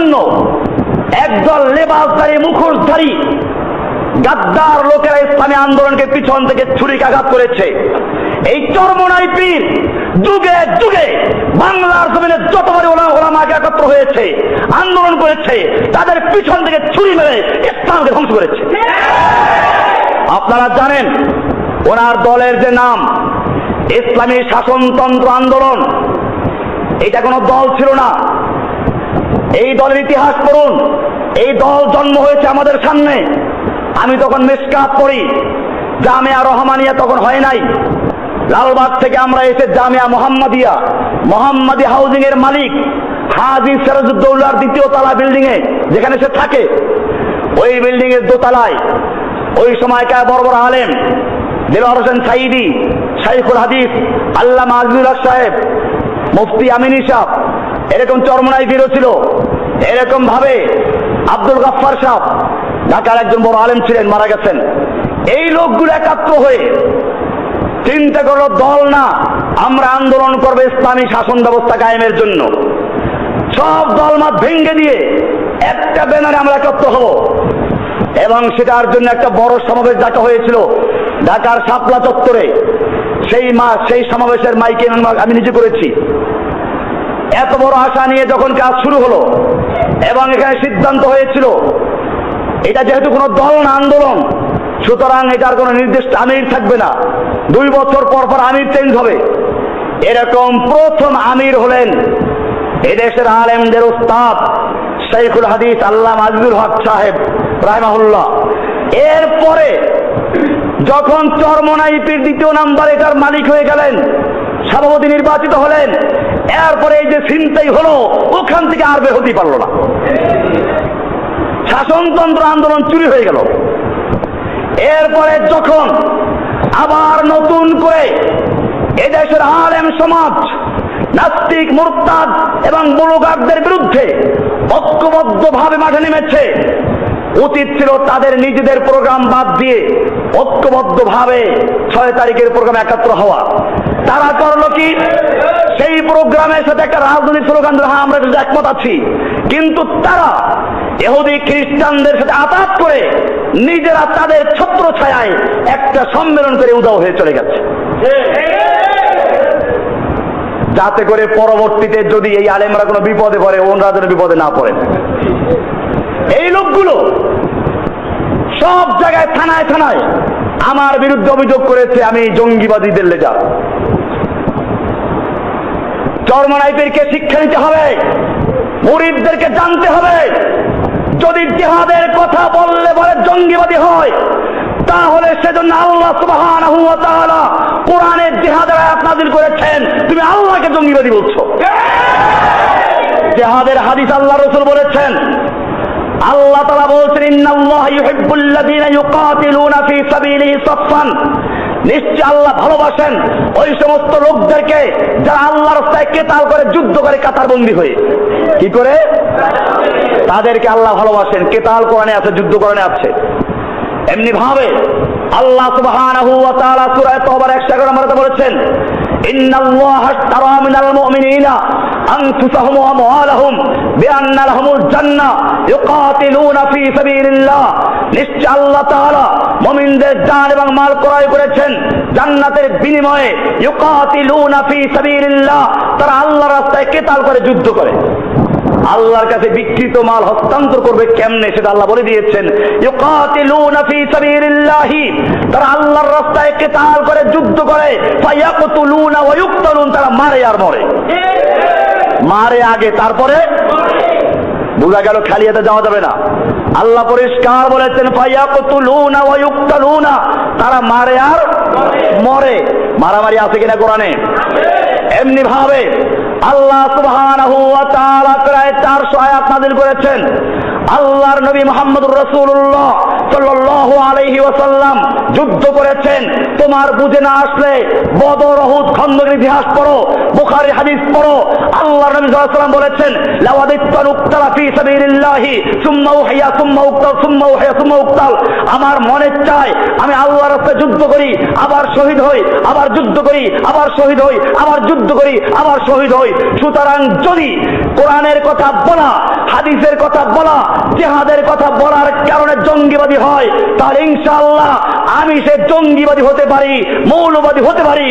জন্য একদল লেবাসধারী, মুখোশধারী গাদ্দার লোকেরা ইসলামী আন্দোলনকে পিছন থেকে ছুরিকাঘাত করেছে। এই চরমনাই পীর যুগে যুগে বাংলার জমিনে যতবারই ওলা ওলামাকে একত্র হয়েছে, আন্দোলন করেছে, তাদের পিছন থেকে ছুরি মেরে ইসলামকে ধ্বংস করেছে। আপনারা জানেন, ওনার দলের যে নাম, ইসলামী শাসনতন্ত্র আন্দোলন, এটা কোনো দল ছিল না। এই দলের ইতিহাস পড়ুন। এই দল জন্ম হয়েছে আমাদের সামনে। আমি তখন মিসকাত পড়ি। জামিয়া রহমানিয়া তখন হয় নাই। লালবাগ থেকে আমরা এসে জামিয়া মোহাম্মদিয়া, মোহাম্মদি হাউজিং এর মালিক হাজি সিরাজউদ্দৌলার দ্বিতীয় তলা বিল্ডিং এ, যেখানে সে থাকে। ওই বিল্ডিং এর দোতলায় ওই সময়কার বড় বড় আলেম দেলোয়ার হোসেন সাইদি, শাইখুল হাদিস, আল্লামা আজিজুল্লাহ সাহেব, মুফতি আমিনী সাহ এরকম চরমনাই বিরো ছিল। এরকম ভাবে আব্দুল গাফফার সাহ ঢাকার একজন বড় আলেম ছিলেন, মারা গেছেন। এই লোকগুলো একাত্র হয়ে চিন্তা করল, দল না, আমরা আন্দোলন করব ইসলামী শাসন ব্যবস্থা কায়েমের জন্য। সব দলমত ভেঙ্গে দিয়ে একটা ব্যানারে আমরা একত্র হব। এবং সেটার জন্য একটা বড় সমাবেশ ডাকা হয়েছিল ঢাকার শাপলা চত্বরে। সেই মা, সেই সমাবেশের মাইকে আমি নিজে করেছি। এত বড় আশা নিয়ে যখন কাজ শুরু হলো এবং এখানে সিদ্ধান্ত হয়েছিল, এটা যেহেতু কোনো দল না আন্দোলন, সুতরাং এটার কোনো নির্দিষ্ট আমির থাকবে না। দুই বছর পর পর আমির চেঞ্জ হবে। এরকম প্রথম আমির হলেন এদেশের আলেমদের উস্তাদ শাইখুল হাদিস আল্লাহ আজিজুল হক সাহেব, রাহমাহুল্লাহ। এরপরে যখন চরমনাইপির দ্বিতীয় নাম্বার এটার মালিক হয়ে গেলেন, সভাপতি নির্বাচিত হলেন এরপরে এই যে চিন্তাই হলো, ওখান থেকে আর বের হতেই পারল না। শাসনতন্ত্র আন্দোলন চুরি হয়ে গেল। এরপরে যখন আবার নতুন করে এদেশের আলেম সমাজ, নাস্তিক, মুরতাদ এবং বুলুগারদের বিরুদ্ধে ঐক্যবদ্ধভাবে মাঠে নেমেছে উচিত ছিল তাদের নিজেদের প্রোগ্রাম বাদ দিয়ে ঐক্যবদ্ধভাবে ছয় তারিখের প্রোগ্রামে একাত্র হওয়া। তারা করল কি? প্রোগ্রামের সাথে একটা রাজনৈতিক স্লোগান দিল, হ্যাঁ আমরা একমত আছি। কিন্তু তারা এহুদি খ্রিস্টানদের সাথে আঘাত করে নিজেরা তাদের ছত্র ছায়ায় একটা সম্মেলন করে উদাও হয়ে চলে গেছে। যাতে করে পরবর্তীতে যদি এই আলেমরা কোনো বিপদে পড়ে ওনরা যেন বিপদে না পড়েন। এই লোকগুলো সব জায়গায় থানায় থানায় আমার বিরুদ্ধে অভিযোগ করেছে আমি জঙ্গিবাদীদের লেজা চরমনাইদেরকে শিক্ষা নিতে হবে। মুরিদদেরকে জানতে হবে। যদি জেহাদের কথা বললে বলে জঙ্গিবাদী হয়, তাহলে সেজন্য আল্লাহ সুবহানাহু ওয়া কোরআনের জেহাদের আয়াত নাযিল করেছেন। তুমি আল্লাহকে জঙ্গিবাদী বলছো। জেহাদের হাদিস আল্লাহ রসুল বলেছেন, আল্লাহ তাআলা বলছেন, ইন্নাল্লাহ ইউহিব্বুল্লাযীনা ইউকাতিলুনা ফী সাবিলিহি সাফফান। নিশ্চয় আল্লাহ ভালোবাসেন। ওই সমস্ত লোকদেরকে যারা আল্লাহ রাস্তায় কেতাল করে, যুদ্ধ করে কাতার বন্দী হয়ে। কি করে? তাদেরকে আল্লাহ ভালোবাসেন। কেতাল কোরআনে আছে, যুদ্ধ কোরআনে আছে। এমনি ভাবে আল্লাহ সুবহানাহু ওয়া তাআলা সূরা তওবার 111 নম্বরে বলেছেন, ইন্নাল্লাহা আশতারা মিনাল মুমিনিনা আনফুসাহুম ওয়া আমওয়ালাহুম বিআন্না লাহুমুল জান্নাহ ইউকাতিলুনা ফী সাবিলিল্লাহ। নিশ্চয় আল্লাহ তাআলা মুমিনদের জান এবং মাল ক্রয় করেছেন জান্নাতের বিনিময়ে ইউকাতিলুনা ফী সাবিলিল্লাহ। তারা আল্লাহর রাস্তায় কেতাল করে যুদ্ধ করে। আল্লাহর কাছে বিকৃত মাল হস্তান্তর করবে কেমনে সেটা আল্লাহ বলে দিয়েছেন। তারা আল্লাহর রাস্তায় কেতাল করে, যুদ্ধ করে। তারা মারে আর মরে। মারে আগে, তারপরে বোঝা গেল খালি যাওয়া যাবে না। আল্লাহ পরিষ্কার বলেছেন তারা মারে আর মরে। মারামারি আছে কিনা কোরআনে? এমনি ভাবে। আল্লাহ তাআলা প্রায় 400 আয়াত নাযিল করেছেন। আল্লাহর নবী মুহাম্মদুর রাসূলুল্লাহ ওয়াসাল্লাম যুদ্ধ করেছেন। তোমার বুঝে না আসলে বদর খন্দকের ইতিহাস পড়ো বুখারী হাদিস পড়ো। আল্লাহ নবী ওয়াসাল্লাম বলেছেন, লাওয়াদিত্তান ফি সাবিলিল্লাহি, সুম্মা সুম্মা উক্তাল, সুম্মা সুম্মা উক্তাল। আমার মনে চায়, আমি আল্লাহর রাস্তায় যুদ্ধ করি, আবার শহীদ হই, আবার যুদ্ধ করি, আবার শহীদ হই, আবার যুদ্ধ করি, আবার শহীদ হই। সুতরাং যদি কোরআনের কথা বলা, হাদিসের কথা বলা, জেহাদের কথা বলার জঙ্গিবাদী হয় তার ইনশাআল্লাহ আমি সে জঙ্গিবাদী হতে পারি মৌলবাদী হতে পারি